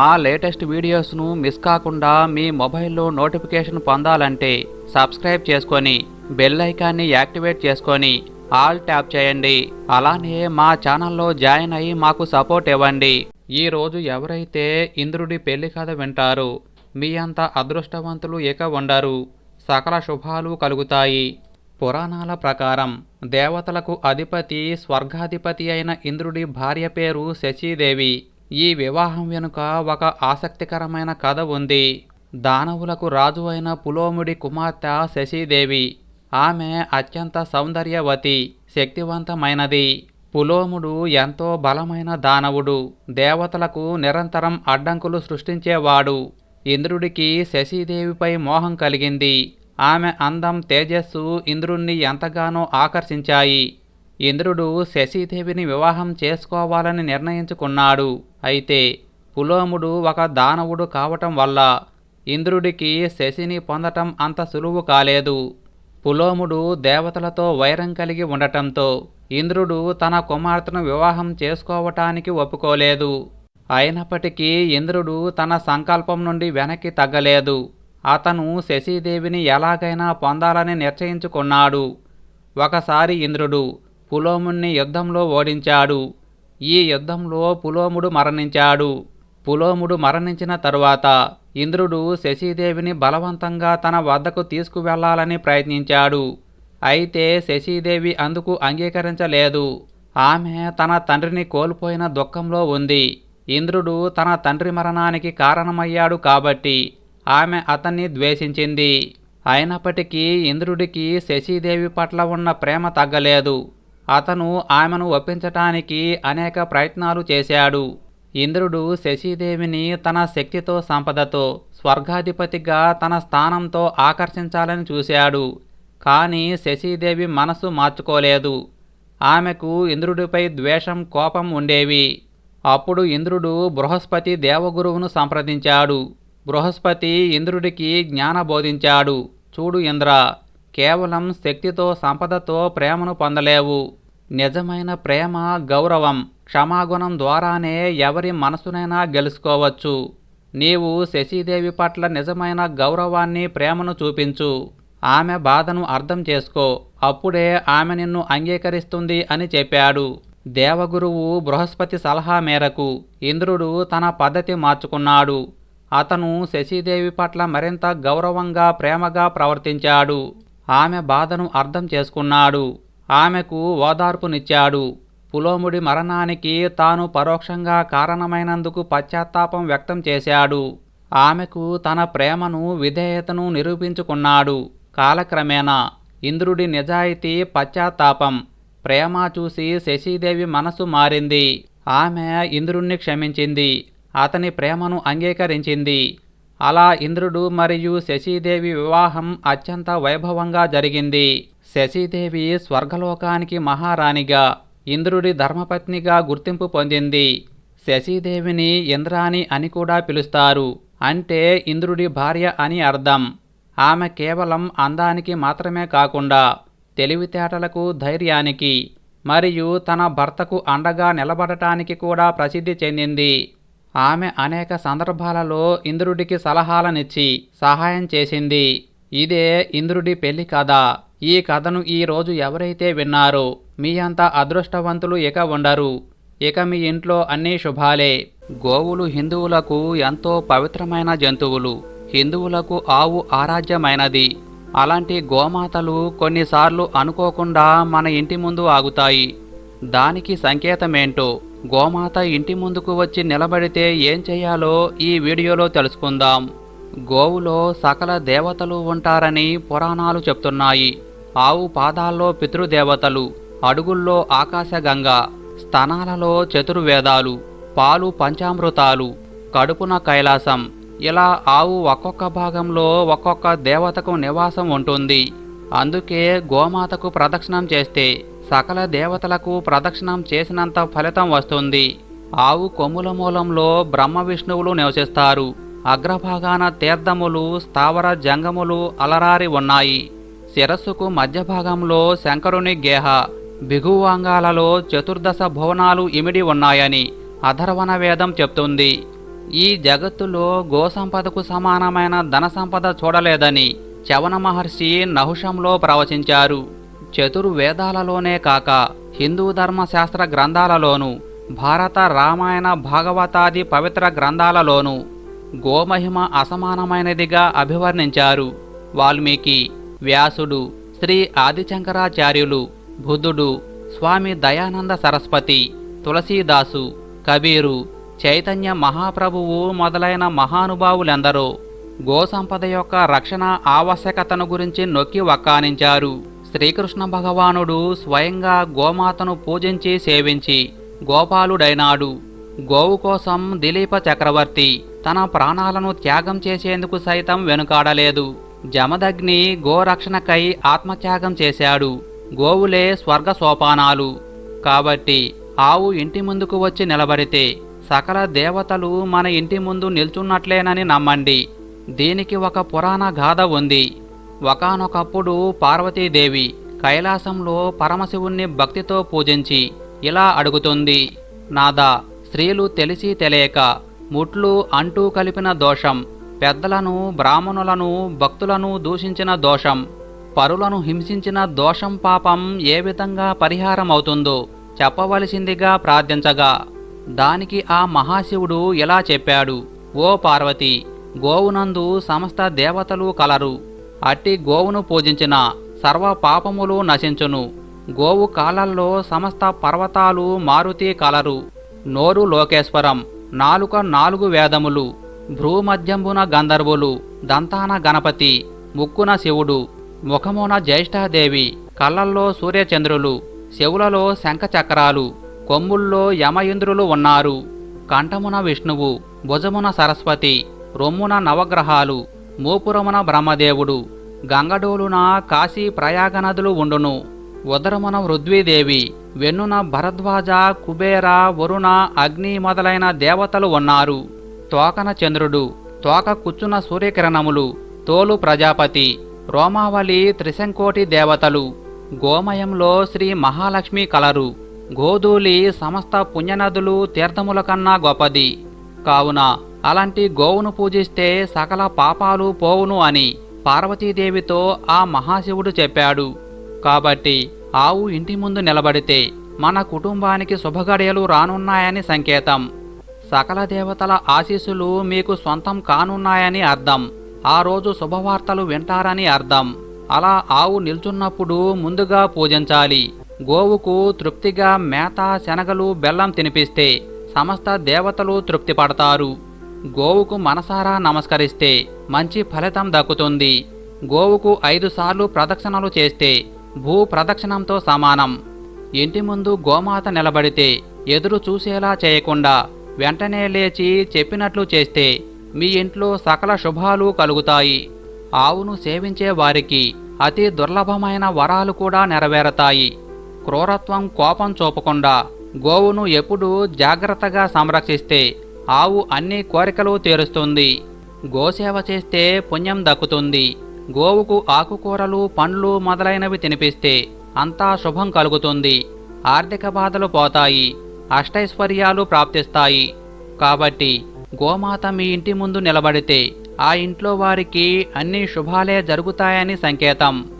మా latest వీడియోస్ను miss కాకుండా మీ మొబైల్లో నోటిఫికేషన్ పొందాలంటే సబ్స్క్రైబ్ చేసుకొని బెల్ ఐకాన్ని యాక్టివేట్ చేసుకొని ఆల్ ట్యాప్ చేయండి. అలానే మా ఛానల్లో జాయిన్ అయ్యి మాకు సపోర్ట్ ఇవ్వండి. ఈ రోజు ఎవరైతే ఇంద్రుడి పెళ్ళి కథ వింటారో మీ అంత అదృష్టవంతులు ఇక ఉండరు. సకల శుభాలు కలుగుతాయి. పురాణాల ప్రకారం దేవతలకు అధిపతి స్వర్గాధిపతి అయిన ఇంద్రుడి భార్య పేరు శశీదేవి ఈ వివాహం వెనుక ఒక ఆసక్తికరమైన కథ ఉంది. దానవులకు రాజు అయిన పులోముడి కుమార్తె శశీదేవి. ఆమె అత్యంత సౌందర్యవతి శక్తివంతమైనది. పులోముడు ఎంతో బలమైన దానవుడు. దేవతలకు నిరంతరం అడ్డంకులు సృష్టించేవాడు. ఇంద్రుడికి శశీదేవిపై మోహం కలిగింది. ఆమె అందం తేజస్సు ఇంద్రుణ్ణి ఎంతగానో ఆకర్షించాయి. ఇంద్రుడు శశీదేవిని వివాహం చేసుకోవాలని నిర్ణయించుకున్నాడు. అయితే పులోముడు ఒక దానవుడు కావటం వల్ల ఇంద్రుడికి శశిని పొందటం అంత సులువు కాలేదు. పులోముడు దేవతలతో వైరం కలిగి ఉండటంతో ఇంద్రుడు తన కుమార్తెను వివాహం చేసుకోవటానికి ఒప్పుకోలేదు. అయినప్పటికీ ఇంద్రుడు తన సంకల్పం నుండి వెనక్కి తగ్గలేదు. అతను శశీదేవిని ఎలాగైనా పొందాలని నిశ్చయించుకున్నాడు ఒకసారి ఇంద్రుడు పులోముణ్ణి యుద్ధంలో ఓడించాడు. ఈ యుద్ధంలో పులోముడు మరణించాడు. పులోముడు మరణించిన తరువాత ఇంద్రుడు శశీదేవిని బలవంతంగా తన వద్దకు తీసుకువెళ్ళాలని ప్రయత్నించాడు. అయితే శశీదేవి అందుకు అంగీకరించలేదు. ఆమె తన తండ్రిని కోల్పోయిన దుఃఖంలో ఉంది. ఇంద్రుడు తన తండ్రి మరణానికి కారణమయ్యాడు కాబట్టి ఆమె అతన్ని ద్వేషించింది. అయినప్పటికీ ఇంద్రుడికి శశీదేవి పట్ల ఉన్న ప్రేమ తగ్గలేదు. అతను ఆమెను ఒప్పించటానికి అనేక ప్రయత్నాలు చేశాడు. ఇంద్రుడు శశీదేవిని తన శక్తితో సంపదతో స్వర్గాధిపతిగా తన స్థానంతో ఆకర్షించాలని చూశాడు. కానీ శశీదేవి మనసు మార్చుకోలేదు. ఆమెకు ఇంద్రుడిపై ద్వేషం కోపం ఉండేవి. అప్పుడు ఇంద్రుడు బృహస్పతి దేవగురువును సంప్రదించాడు. బృహస్పతి ఇంద్రుడికి జ్ఞాన బోధించాడు. చూడు ఇంద్ర కేవలం శక్తితో సంపదతో ప్రేమను పొందలేవు. నిజమైన ప్రేమ గౌరవం క్షమాగుణం ద్వారానే ఎవరి మనసునైనా గెలుచుకోవచ్చు. నీవు శశీదేవి పట్ల నిజమైన గౌరవాన్ని ప్రేమను చూపించు. ఆమె బాధను అర్థం చేసుకో. అప్పుడే ఆమె నిన్ను అంగీకరిస్తుంది అని చెప్పాడు. దేవగురువు బృహస్పతి సలహా మేరకు ఇంద్రుడు తన పద్ధతి మార్చుకున్నాడు. అతను శశీదేవి పట్ల మరింత గౌరవంగా ప్రేమగా ప్రవర్తించాడు. ఆమె బాధను అర్థం చేసుకున్నాడు. ఆమెకు ఓదార్పునిచ్చాడు. పులోముడి మరణానికి తాను పరోక్షంగా కారణమైనందుకు పశ్చాత్తాపం వ్యక్తం చేశాడు. ఆమెకు తన ప్రేమను విధేయతను నిరూపించుకున్నాడు. కాలక్రమేణా ఇంద్రుడి నిజాయితీ పశ్చాత్తాపం. ప్రేమ చూసి శశీదేవి మనసు మారింది. ఆమె ఇంద్రుణ్ణి క్షమించింది. అతని ప్రేమను అంగీకరించింది. అలా ఇంద్రుడు మరియు శశీదేవి వివాహం అత్యంత వైభవంగా జరిగింది. శశీదేవి స్వర్గలోకానికి మహారాణిగా ఇంద్రుడి ధర్మపత్నిగా గుర్తింపు పొందింది. శశీదేవిని ఇంద్రాణి అని కూడా పిలుస్తారు. అంటే ఇంద్రుడి భార్య అని అర్థం. ఆమె కేవలం అందానికి మాత్రమే కాకుండా తెలివితేటలకు ధైర్యానికి మరియు తన భర్తకు అండగా నిలబడటానికి కూడా ప్రసిద్ధి చెందింది. ఆమె అనేక సందర్భాలలో ఇంద్రుడికి సలహాలనిచ్చి సహాయం చేసింది. ఇదే ఇంద్రుడి పెళ్ళి కథ. ఈ కథను ఈరోజు ఎవరైతే విన్నారో మీ అంత అదృష్టవంతులు ఇక ఉండరు. ఇక మీ ఇంట్లో అన్నీ శుభాలే. గోవులు హిందువులకు ఎంతో పవిత్రమైన జంతువులు. హిందువులకు ఆవు ఆరాధ్యమైనది అలాంటి గోమాతలు కొన్నిసార్లు అనుకోకుండా మన ఇంటి ముందు ఆగుతాయి. దానికి సంకేతమేంటో? గోమాత ఇంటి ముందుకు వచ్చి నిలబడితే ఏం చేయాలో ఈ వీడియోలో తెలుసుకుందాం. గోవులో సకల దేవతలు ఉంటారని పురాణాలు చెప్తున్నాయి. ఆవు పాదాల్లో పితృదేవతలు అడుగుల్లో ఆకాశగంగ స్తనాలలో చతుర్వేదాలు పాలు పంచామృతాలు కడుపున కైలాసం. ఇలా ఆవు ఒక్కొక్క భాగంలో ఒక్కొక్క దేవతకు నివాసం ఉంటుంది. అందుకే గోమాతకు ప్రదక్షిణం చేస్తే సకల దేవతలకు ప్రదక్షిణం చేసినంత ఫలితం వస్తుంది. ఆవు కొమ్ముల మూలంలో బ్రహ్మ విష్ణువులు నివసిస్తారు. అగ్రభాగాన తీర్థములు స్థావర జంగములు అలరారి ఉన్నాయి. శిరస్సుకు మధ్య భాగంలో శంకరుని గేహ బిగువాంగాలలో చతుర్దశ భువనాలు ఇమిడి ఉన్నాయని అధర్వణ వేదం చెప్తుంది. ఈ జగత్తులో గోసంపదకు సమానమైన ధన సంపద చూడలేదని చవన మహర్షి నహుషంలో ప్రవచించారు. చతుర్వేదాలలోనే కాక హిందూ ధర్మశాస్త్ర గ్రంథాలలోనూ భారత రామాయణ భాగవతాది పవిత్ర గ్రంథాలలోనూ గోమహిమ అసమానమైనదిగా అభివర్ణించారు. వాల్మీకి వ్యాసుడు శ్రీ ఆదిశంకరాచార్యులు బుద్ధుడు స్వామి దయానంద సరస్వతి తులసీదాసు కబీరు చైతన్య మహాప్రభువు మొదలైన మహానుభావులెందరో గోసంపద యొక్క రక్షణ ఆవశ్యకతను గురించి నొక్కి వక్కానించారు. శ్రీకృష్ణ భగవానుడు స్వయంగా గోమాతను పూజించి సేవించి గోపాలుడైనాడు. గోవు కోసం దిలీప చక్రవర్తి తన ప్రాణాలను త్యాగం చేసేందుకు సైతం వెనుకాడలేదు. జమదగ్ని గోరక్షణకై ఆత్మత్యాగం చేశాడు. గోవులే స్వర్గ సోపానాలు కాబట్టి ఆవు ఇంటి ముందుకు వచ్చి నిలబడితే సకల దేవతలు మన ఇంటి ముందు నిల్చున్నట్లేనని నమ్మండి. దీనికి ఒక పురాణ గాథ ఉంది. ఒకానొకప్పుడు పార్వతీదేవి కైలాసంలో పరమశివుణ్ణి భక్తితో పూజించి ఇలా అడుగుతుంది నాదా స్త్రీలు తెలిసి తెలియక ముట్లు అంటూ కలిపిన దోషం పెద్దలను బ్రాహ్మణులను భక్తులను దూషించిన దోషం పరులను హింసించిన దోషం పాపం ఏ విధంగా పరిహారం అవుతుందో చెప్పవలసిందిగా ప్రార్థించగా. దానికి ఆ మహాశివుడు ఇలా చెప్పాడు ఓ పార్వతి గోవునందు సమస్త దేవతలు కలరు. అట్టి గోవును పూజించిన సర్వ పాపములు నశించును. గోవు కాలల్లో సమస్త పర్వతాలు మారుతి కలరు. నోరు లోకేశ్వరం నాలుక నాలుగు వేదములు. భ్రూమధ్యంబున గంధర్వులు దంతాన గణపతి ముక్కున శివుడు ముఖమున జ్యేష్ఠాదేవి కళ్ళల్లో సూర్యచంద్రులు శివులలో శంఖచక్రాలు కొమ్ముల్లో యమయింద్రులు ఉన్నారు. కంఠమున విష్ణువు భుజమున సరస్వతి రొమ్మున నవగ్రహాలు మూపురమున బ్రహ్మదేవుడు గంగడోలున కాశీ ప్రయాగ నదులు ఉండును. ఉదరమున వృద్వీదేవి వెన్నున భరద్వాజ కుబేర వరుణ అగ్ని మొదలైన దేవతలు ఉన్నారు. తోకన చంద్రుడు తోక కూర్చున్న సూర్యకిరణములు తోలు ప్రజాపతి రోమావళి త్రిశంకోటి దేవతలు గోమయంలో శ్రీ మహాలక్ష్మి కలరు గోధూలి సమస్త పుణ్యనదులు తీర్థముల కన్నా గొప్పది. కావున అలాంటి గోవును పూజిస్తే సకల పాపాలు పోవును అని పార్వతీదేవితో ఆ మహాశివుడు చెప్పాడు. కాబట్టి ఆవు ఇంటి ముందు నిలబడితే మన కుటుంబానికి శుభగడియలు రానున్నాయని సంకేతం. సకల దేవతల ఆశీస్సులు మీకు సొంతం కానున్నాయని అర్థం. ఆ రోజు శుభవార్తలు వింటారని అర్థం. అలా ఆవు నిల్చున్నప్పుడు ముందుగా పూజించాలి. గోవుకు తృప్తిగా మేత శనగలు బెల్లం తినిపిస్తే సమస్త దేవతలు తృప్తి పడతారు గోవుకు మనసారా నమస్కరిస్తే మంచి ఫలితం దక్కుతుంది. గోవుకు ఐదు సార్లు ప్రదక్షిణలు చేస్తే భూ ప్రదక్షిణంతో సమానం. ఇంటి ముందు గోమాత నిలబడితే ఎదురు చూసేలా చేయకుండా వెంటనే లేచి చెప్పినట్లు చేస్తే మీ ఇంట్లో సకల శుభాలు కలుగుతాయి. ఆవును సేవించే వారికి అతి దుర్లభమైన వరాలు కూడా నెరవేరతాయి. క్రూరత్వం కోపం చూపకుండా గోవును ఎప్పుడూ జాగ్రత్తగా సంరక్షిస్తే ఆవు అన్ని కోరికలు తీరుస్తుంది. గోసేవ చేస్తే పుణ్యం దక్కుతుంది. గోవుకు ఆకుకూరలు పండ్లు మొదలైనవి తినిపిస్తే అంతా శుభం కలుగుతుంది. ఆర్థిక బాధలు పోతాయి. అష్టైశ్వర్యాలు ప్రాప్తిస్తాయి. కాబట్టి గోమాత మీ ఇంటి ముందు నిలబడితే ఆ ఇంట్లో వారికి అన్ని శుభాలే జరుగుతాయని సంకేతం.